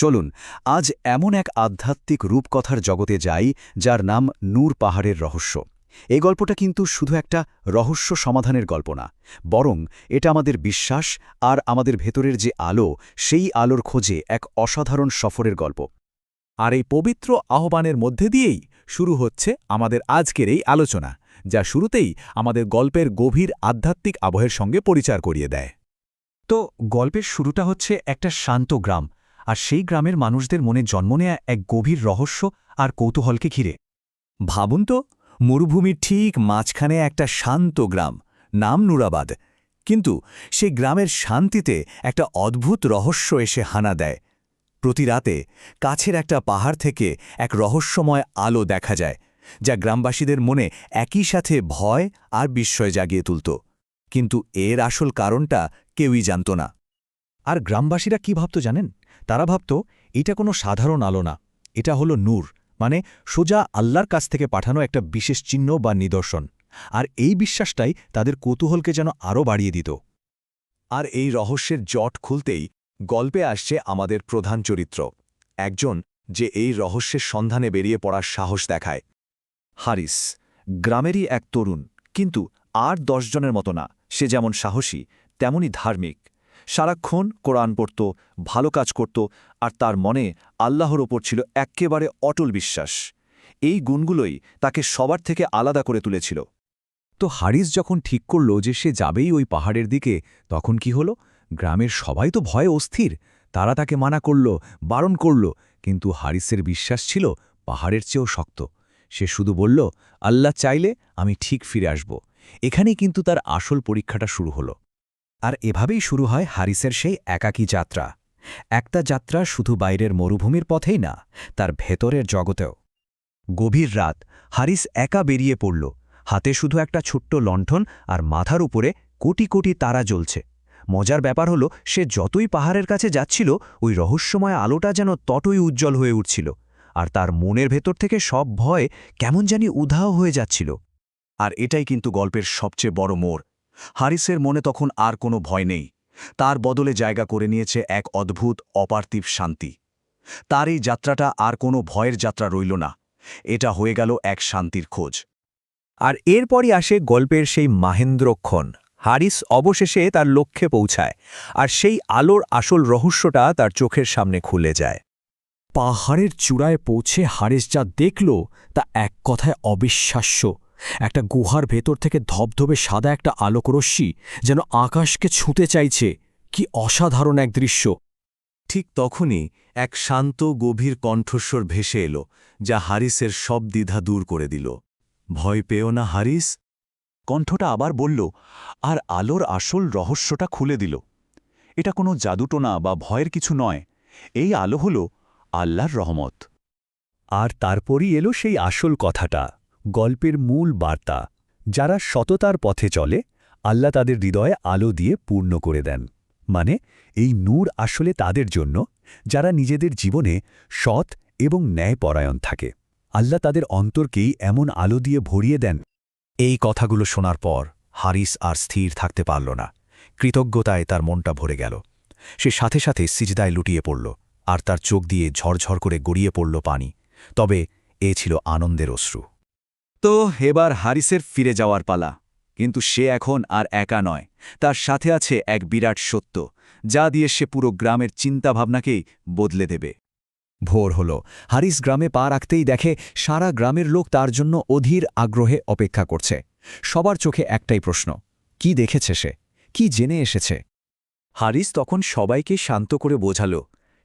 চলুন, আজ এমন এক আধ্যাত্মিক রূপকথার জগতে যাই, যার নাম নূর পাহাড়ের রহস্য। এই গল্পটা কিন্তু শুধু একটা রহস্য সমাধানের গল্প না, বরং এটা আমাদের বিশ্বাস আর আমাদের ভেতরের যে আলো, সেই আলোর খোঁজে এক অসাধারণ সফরের গল্প। আর এই পবিত্র আহ্বানের মধ্যে দিয়েই শুরু হচ্ছে আমাদের আজকের এই আলোচনা, যা শুরুতেই আমাদের গল্পের গভীর আধ্যাত্মিক আবহের সঙ্গে পরিচার করিয়ে দেয়। তো গল্পের শুরুটা হচ্ছে একটা শান্ত গ্রাম আর সেই গ্রামের মানুষদের মনে জন্ম নেয়া এক গভীর রহস্য আর কৌতূহলকে ঘিরে। ভাবুন তো, মরুভূমির ঠিক মাঝখানে একটা শান্ত গ্রাম, নাম নুরাবাদ। কিন্তু সেই গ্রামের শান্তিতে একটা অদ্ভুত রহস্য এসে হানা দেয়। প্রতি রাতে কাছের একটা পাহাড় থেকে এক রহস্যময় আলো দেখা যায়, যা গ্রামবাসীদের মনে একই সাথে ভয় আর বিস্ময় জাগিয়ে তুলত। কিন্তু এর আসল কারণটা কেউই জানত না। আর গ্রামবাসীরা কি ভাবত জানেন? তারা ভাবত, এটা কোনো সাধারণ আলো না। এটা হলো নূর মানে সোজা আল্লাহর কাছ থেকে পাঠানো একটা বিশেষ চিহ্ন বা নিদর্শন। আর এই বিশ্বাসটাই তাদের কৌতূহলকে যেন আরও বাড়িয়ে দিত। আর এই রহস্যের জট খুলতেই গল্পে আসছে আমাদের প্রধান চরিত্র, একজন যে এই রহস্যের সন্ধানে বেরিয়ে পড়ার সাহস দেখায়। হারিস, গ্রামেরই এক তরুণ, কিন্তু আর দশজনের মতো না, সে যেমন সাহসী, তেমনই ধার্মিক। সারাক্ষণ কোরআন পড়ত, ভালো কাজ করত, আর তার মনে আল্লাহর ওপর ছিল এক্কেবারে অটল বিশ্বাস। এই গুণগুলোই তাকে সবার থেকে আলাদা করে তুলেছিল। তো হারিস যখন ঠিক করল যে সে যাবেই ওই পাহাড়ের দিকে, তখন কি হলো? গ্রামের সবাই তো ভয়ে অস্থির। তারা তাকে মানা করল, বারণ করল, কিন্তু হারিসের বিশ্বাস ছিল পাহাড়ের চেয়েও শক্ত। সে শুধু বলল, আল্লাহ চাইলে আমি ঠিক ফিরে আসব। এখানেই কিন্তু তার আসল পরীক্ষাটা শুরু হলো। আর এভাবেই শুরু হয় হারিসের সেই একাকী যাত্রা। একটা যাত্রা শুধু বাইরের মরুভূমির পথেই না, তার ভেতরের জগতেও। গভীর রাত, হারিস একা বেরিয়ে পড়ল। হাতে শুধু একটা ছোট্ট লণ্ঠন আর মাথার উপরে কোটি কোটি তারা জ্বলছে। মজার ব্যাপার হলো, সে যতই পাহাড়ের কাছে যাচ্ছিল, ওই রহস্যময় আলোটা যেন ততই উজ্জ্বল হয়ে উঠছিল। আর তার মনের ভেতর থেকে সব ভয় কেমন জানি উধাও হয়ে যাচ্ছিল। আর এটাই কিন্তু গল্পের সবচেয়ে বড় মোড়। হারিসের মনে তখন আর কোনো ভয় নেই। তার বদলে জায়গা করে নিয়েছে এক অদ্ভুত, অপার্থিব শান্তি। তার এই যাত্রাটা আর কোনো ভয়ের যাত্রা রইল না। এটা হয়ে গেল এক শান্তির খোঁজ। আর এরপরই আসে গল্পের সেই মাহেন্দ্রক্ষণ। হারিস অবশেষে তার লক্ষ্যে পৌঁছায় আর সেই আলোর আসল রহস্যটা তার চোখের সামনে খুলে যায়। পাহাড়ের চূড়ায় পৌঁছে হারিস যা দেখল তা এক কথায় অবিশ্বাস্য। একটা গুহার ভেতর থেকে ধবধবে সাদা একটা আলোকরশ্মি যেন আকাশকে ছুঁতে চাইছে। কি অসাধারণ এক দৃশ্য। ঠিক তখনই এক শান্ত গভীর কণ্ঠস্বর ভেসে এলো যা হারিসের সব দ্বিধা দূর করে দিল। ভয় পেও না হারিস। কণ্ঠটা আবার বলল আর আলোর আসল রহস্যটা খুলে দিল। এটা কোনো জাদুটোনা বা ভয়ের কিছু নয়। এই আলো হল আল্লাহর রহমত। আর তারপরই এলো সেই আসল কথাটা। গল্পের মূল বার্তা, যারা সততার পথে চলে, আল্লাহ তাদের হৃদয়ে আলো দিয়ে পূর্ণ করে দেন। মানে এই নূর আসলে তাদের জন্য, যারা নিজেদের জীবনে সৎ এবং ন্যায়পরায়ণ থাকে। আল্লাহ তাদের অন্তরকেই এমন আলো দিয়ে ভরিয়ে দেন। এই কথাগুলো শোনার পর হারিস আর স্থির থাকতে পারল না। কৃতজ্ঞতায় তার মনটা ভরে গেল। সে সাথে সাথে সিজদায় লুটিয়ে পড়ল আর তার চোখ দিয়ে ঝরঝর করে গড়িয়ে পড়ল পানি। তবে এ ছিল আনন্দের অশ্রু। তো এবার হারিসের ফিরে যাওয়ার পালা। কিন্তু সে এখন আর একা নয়। তার সাথে আছে এক বিরাট সত্য, যা দিয়ে সে পুরো গ্রামের চিন্তাভাবনাকেই বদলে দেবে। ভোর হল। হারিস গ্রামে পা রাখতেই দেখে সারা গ্রামের লোক তার জন্য অধীর আগ্রহে অপেক্ষা করছে। সবার চোখে একটাই প্রশ্ন, কি দেখেছে সে? কি জেনে এসেছে? হারিস তখন সবাইকে শান্ত করে বোঝাল।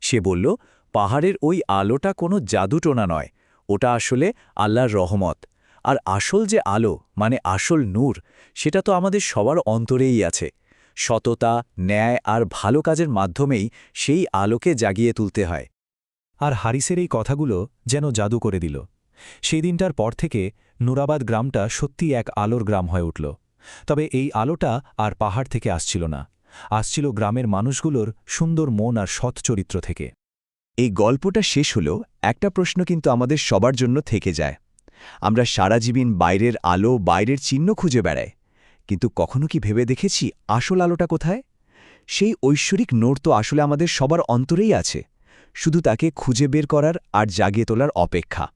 সে বলল, পাহাড়ের ওই আলোটা কোনো জাদুটোনা নয়। ওটা আসলে আল্লাহর রহমত। আর আসল যে আলো মানে আসল নূর, সেটা তো আমাদের সবার অন্তরেই আছে। সততা, ন্যায় আর ভালো কাজের মাধ্যমেই সেই আলোকে জাগিয়ে তুলতে হয়। আর হারিসের এই কথাগুলো যেন জাদু করে দিল। সেই দিনটার পর থেকে নুরাবাদ গ্রামটা সত্যি এক আলোর গ্রাম হয়ে উঠল। তবে এই আলোটা আর পাহাড় থেকে আসছিল না। আসছিল গ্রামের মানুষগুলোর সুন্দর মন আর সৎ চরিত্র থেকে। এই গল্পটা শেষ হলেও একটা প্রশ্ন কিন্তু আমাদের সবার জন্য থেকে যায়। আমরা সারা জীবন বাইরের আলো, বাইরের চিহ্ন খুঁজে বেড়াই। কিন্তু কখনো কি ভেবে দেখেছি আসল আলোটা কোথায়? সেই ঐশ্বরিক নোর তো আসলে আমাদের সবার অন্তরেই আছে। শুধু তাকে খুঁজে বের করার আর জাগিয়ে তোলার অপেক্ষা।